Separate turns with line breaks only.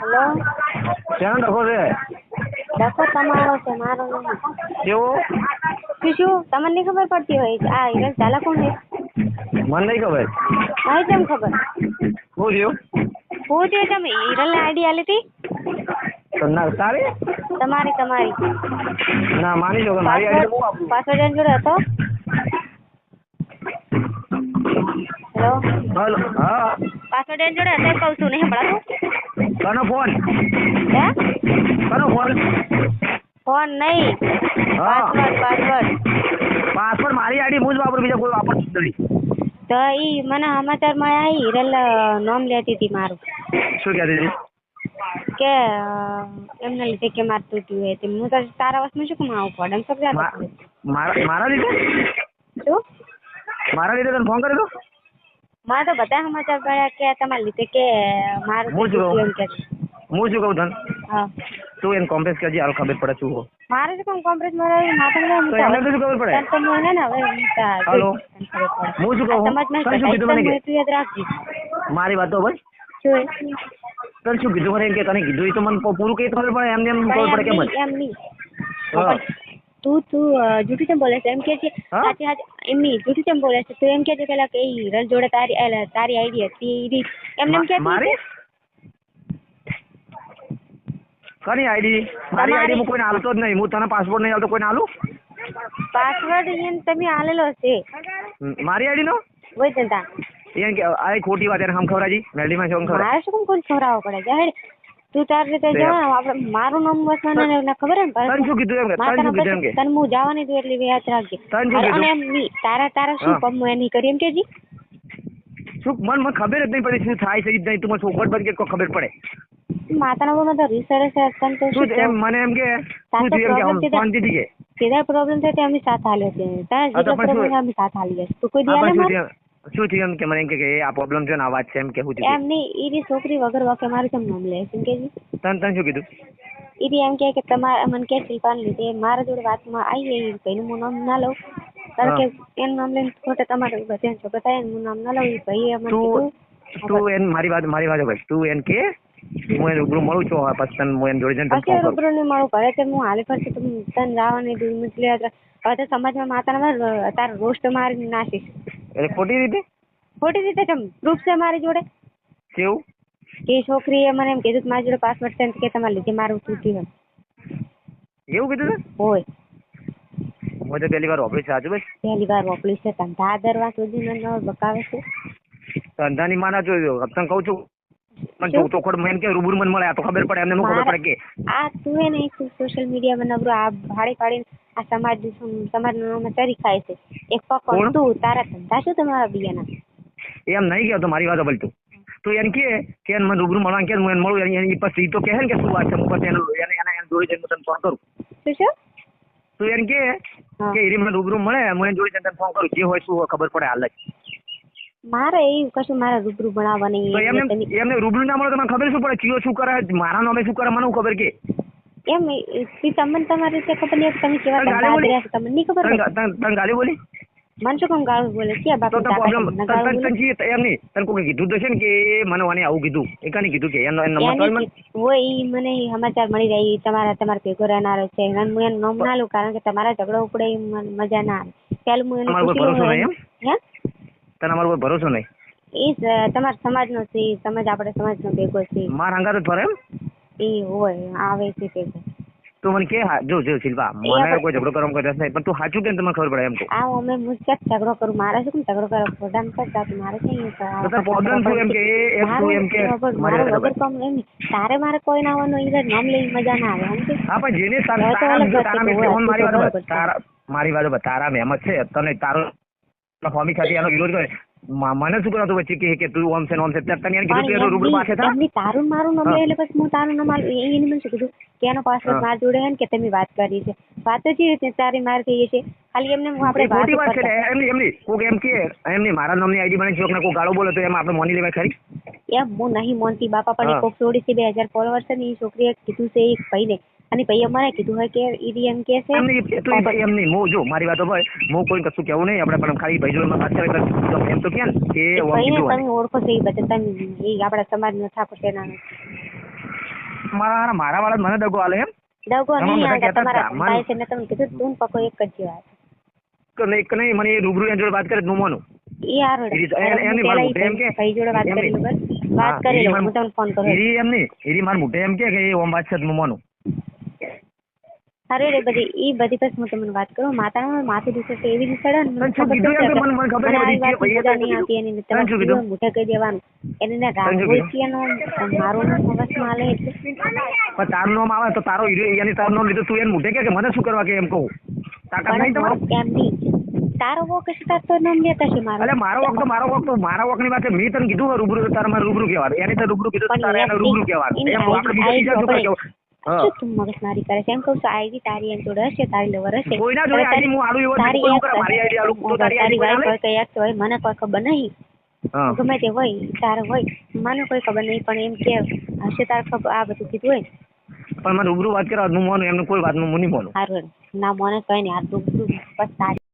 Hello?
શેનો ડખો છે?
ડખો તમારો છે મારો નહીં.
કેવો?
શું શું? તમને નહીં ખબર પડતી હોય આ હિરલ ઝાલા કોણ છે?
મને નહીં ખબર.
નહીં કેમ ખબર?
થયું?
હું છે તમે હિરલ આઈડી આલી હતી?
ના તારે?
તમારી તમારી.
ના માની કે મારી આઈડી હું આપું?
પાસવર્ડ જોડે હતો? હેલો?
હલો હા.
પાસવર્ડ જોડે હતો કહું છું નહીં સંભળાતું
કનો ફોન?
હે?
કનો ફોન?
ફોન નહીં. Password password.
પાસવર્ડ મારી આઈડી હું જ વાપરું બીજા કોઈ વાપરતું નથી.
તો ઈ મને સમાચાર મળ્યા આવી હિરલ નામ લેતી હતી મારું.
શું કહેતી હતી?
કે એમને લીધે કે મારે તૂટ્યું હોય તેમ હું તો તારા વસમાં શું કામ આવું પડે એમ સમજાતું
મા- મારા લીધે?
શું?
મારા લીધે તને ફોન કર્યો હતો
મારે તો બધા સમાચાર પડ્યા કે તમારા લીધે કે મારું
હું શું
તૂટ્યું એમ કે
હું શું કહું ધન.
હા.
તું એને કોમ્પ્લેક્સ કરજે હાલ ખબર પડે છું.
મારે શું કામ કોમ્પ્રેસ મારે માથા મને
તો એને તો ખબર પડે?
તો હું હે ને હવે
હાલો. હું શું કહું? સમજ શું કીધું મને
તું યાદ રાખજે.
મારી વાત બસ
શું
તને શું કીધું મને કે તને કીધું એ તો મને પૂરું કઈ ખબર પડે? એમ એમ ખબર પડે
કે
કેમ
એમ નહીં. તું તું જૂઠું કેમ બોલે છે? એમ કે છે સાચી સાચી એમની જૂઠું કેમ બોલે છે? તું એમ કે છે પેલા કે હિરલ જોડે તારી એલા, તારી આઈડી હતી ઈ રીત. એમને એમ કે
મારી?
હતી?
આઈડી? મારી આઈડી હું કોઈને હાલતો જ નહીં. હું તને પાસપોર્ટ નહીં હાલતો કોઈને હાલું?
પાસવર્ડ એને તમે આલેલો છે
હમ, મારી આઈડી નો?
ધંધા
એમ કે આ એ ખોટી વાત એને હમ ખવરાજી મેલડીમાં છે હમ
મારે શું કોણ કોઈ ખવડાવવો પડે? જાહેર. તું તાર રીતે જવા આપણે મારું નામ વસવાનું ને ખબર હે ને
તને શું કીધું એમ કે તને શું કીધું એમ કે
તને હું જવાની તું એટલી યાદ રાખજે? અને એમ તારા તારા શું પમ્મો એની કરી એમ કેજી?
શું મન મને ખબર જ નહીં પડી શું થાય છે નહીં તું મને ચોખવટ બંધ કે ખબર પડે?
માતાના બોલમાં તો રિસર્ચ છે તો
શું એમ મને એમ કે શું એમ કે હમ
છે
કે.
સીધા પ્રોબ્લેમ થાય તે અમે સાથ હાલે છે. તારા
શું?
પ્રોબ્લેમ અમે સાથ હાલી જશે. તું કોઈ
હા,
દે મારે
શું થયું એમ કે મને એમ કે આ પ્રોબ્લેમ છે ને આ વાત છે એમ કે શું
એમ નહીં ઈ છોકરી વગર વાકે મારું કેમ નામ લે? એમ કે
તન તન શું કીધું?
ઈ એમ કે કે તમારે મને કે શિલ્પાને લીધે મારા જોડે વાતમાં આવી એ ભાઈનું હું નામ ના લઉં. કારણ કે એનું નામ લઈને ખોટે તમારે બધા છોકરા થાય ને નામ ના લઉં ભાઈ મને
તું
કીધું.
તું એન મારી વાત મારી વાત ભાઈ તું એમ કે હું એને રૂબરૂ મળું છું પછી તને હું એની જોડે જઈને
પછી રૂબરૂ ને મારું ઘરે તે હું હાલે ફરતી તું તને જવાની દૂર મૂકી લેવા હવે તો સમાજમાં માતાના તારો રોસ્ટ મારી નાખીશ.
એટલે ખોટી રીતે?
ખોટી રીતે કેમ? પ્રૂફ છે મારી જોડે?
કેવું?
કે એ છોકરીએ મને એમ કીધું કે મારી જોડે પાસપોર્ટ છે કે તમારે લીધે મારું તૂટ્યું એમ
એવું કીધું
હોય.
હું તો પહેલી વાર ઓફિસ સાચું ભાઈ
પહેલી વાર ઓફિસ છે ધંધા દરવા સુધી મને બકાવે છે.
ધંધાની માના જોયો તને કહું છું. પણ
જો
ચોખડ મને કે રૂબરૂ મને મળે આ તો ખબર પડે એમને મને ખબર પડે કે
આ તું હે ને સોશિયલ મીડિયા મને આ ભાડી પાડીને આ સમાજ સમાજનું નામે ખાય છે. એક પકડ તું તારા ધંધા શું તમારા બીજાના
એમ નહીં કહેતો મારી વાત બોલ તું. તું એમ કે કે મને રૂબરૂ મળવાનું કે હું એને મળું એની પછી તો કહે ને કે શું વાત છે હું પછી એને એને એને જોડે જઈને તને ફોન કરું.
શું શું?
તું એમ કે. કે ઈરી મને રૂબરૂ મળે હું એને જોડે જઈને તને ફોન કરું જે હોય શું હોય ખબર પડે હાલ જ.
મારે એવું કશું મારે રૂબરૂ ભણાવવા નહીં
તો એમને
એટલે તને-
એમને રૂબરૂ ના મળે તો મને ખબર શું પડે કયો શું કરે મારા નામે શું કરે મને ખબર કે?
એમ તમને તમારી રીતે ખબર નહીં તમે કેવા છે તમને નહીં ખબર
તને ગાલી બોલી?
મને શું કામ ગાળું બોલે? ક્યાં બાપ
તો પ્રોબ્લેમ? તને તને એમ નહીં. તને કોઈ કીધું તો છે ને કે મને વાને આવું કીધું. એ કાને કીધું કે એનો નંબર
તો મને? ઈ મને સમાચાર મળી જાય તમારા તમારા ભેગો રહેનારો છે. અને હું એનું નામ ના લઉં કારણ કે તમારા ઝઘડો ઉપડે મજા ના આવે. પેલું હું એને
તમારો કોઈ ભરોસો નહીં
હે?
તને અમારો કોઈ ભરોસો નહીં?
એ જ તમારા સમાજનો છે સમાજ આપણે સમાજનો ભેગો છે
મારા હંગાત જ ફરે એમ?
ઈ હોય આવે છે ભેગો
તું મને કે હા જો જો શિલ્પા મને કોઈ ઝઘડો કરવાનો કોઈ રસ નહીં પણ તું સાચું કેમ તમને ખબર પડે એમ કહું
આવો અમે મુજબ ઝઘડો કરું મારે શું કેમ ઝઘડો કરો ખોટામાં કરતા તો મારે કઈ
તો તાર problem શું એમ કે એ એક તું એમ કે
વગર-
મારે ખબર.
તારે મારે કોઈ ના આવવાનું નામ લઈ મજા ના આવે સમજી?
હા પણ જેને તાર-
હવે તો
તારા
અલગ
જો
વાત
તારા
છે,
મારી વાત
છે.
તારા મારી વાત. તારા મહેમત છે તને તારો ફોમી ખાતી એનો વિરોધ કરે મને શું કરાતું વચ્ચે કે કે તું ઓમ છે ઓમ છે ત્યારે તને કીધું તું રૂબરૂ પાસે થા?
એમ તારું મારું નંબર એટલે બસ હું તારું નંબર એને મને શું કીધું કે એનો પાસવર્ડ. મારા જોડે હે ને કે તમે વાત કરી છે. વાત જ એ રીતે તારી માર કહીએ છે ખાલી એમને હું આપણે
વાત
વાત
કરે એમની
કરતા.
એમ નહીં એમ નહીં કોક એમ કે એમની મારા નામની આઈડી બને છે કોક ગાળો બોલે તો એમ આપણે મોની લેવાય ખરી?
એમ હું નહીં મોનતી બાપા પણ કોક છોડી છે બે હજાર ફોલોવર છે ને છોકરીએ કીધું છે એક ભાઈને અને ભાઈએ મને કીધું હોય કે ઈ એમ કે છે
તો ભાઈ એમ નહીં હું જો મારી વાતો ભાઈ હું કોઈ કશું કેવું નહીં આપણે પણ ખાલી ભાઈ જોડે વાત કરે તો એમ તો કે કે
ભાઈને તમે ઓળખો છો એ બધા તમે એ આપણા સમાજનો ઠાકોર સેનાનો
મારા મારા વાળા મને દગો આલે એમ.
દગો નહીં
આ
તમારા ભાઈ છે ને તમે કીધું તું પકો એક જ જેવા
તો નહીં નહીં મને રૂબરૂ એની જોડે વાત કરે તો હું માનું.
એ
એની એમ કે-
ભાઈ જોડે વાત કરી વાત કરી હું તમને ફોન કરું.
એમ નહીં એરી મારા મોઢે એમ કે કે ઓમ વાત છે તો હું માનું.
અરે રે બધી ઈ બધી બસ હું તમને વાત કરું માતાનું માથું દુખે છે એવી રીતે ને મને
શું
ખબર વાત નહીં આવતી એની રીતે મોઢે કહી દેવાનું. એને ના રાગ
તને
હોય છે એનો મારું મગજમાં આલે એટલે.
પણ તારું નામ આવે તો તારો એની તારું નામ લીધું તું એને મોઢે કે મને શું કરવા કે એમ કહું? તાકાત નહીં તમારે?
એમ નહીં? તારો વોક છે તાર તો નામ લેતા છે મારો.
અલે મારો વખત તો મારો વખત તો મારા વખતની વાત છે. મેં તને કીધું રૂબરૂ તારે મારે રૂબરૂ કહેવાનું. એને તો રૂબરૂ કીધું તારે એને રૂબરૂ. કહેવાનું. એમ આપણે બીજા બીજા શું કહેવું? હા.
શું તું મગજમારી કરે છે? એમ કહું છું આઈડી તારી એની જોડે હશે તારી લવર હશે.
કોઈના જોડે
હવે
હું આલું એવો
તારી
કોઈ
એક
કરે, મારી ID આલું, તો તારી ID
તારી
કોઈ
વાઈફ
આલે?
હોય કે ex હોય મને કોઈ ખબર નહીં. ગમે તે હોય તારે હોય મને કોઈ ખબર નહીં પણ એમ કે હશે તારે ખબર આ બધું કીધું હોય
પણ મને રૂબરૂ વાત કરવા હું માનું એમને કોઈ વાત હું નહીં માનું.
સારું ના મને કઈ નહીં આ રૂબરૂ બસ તારી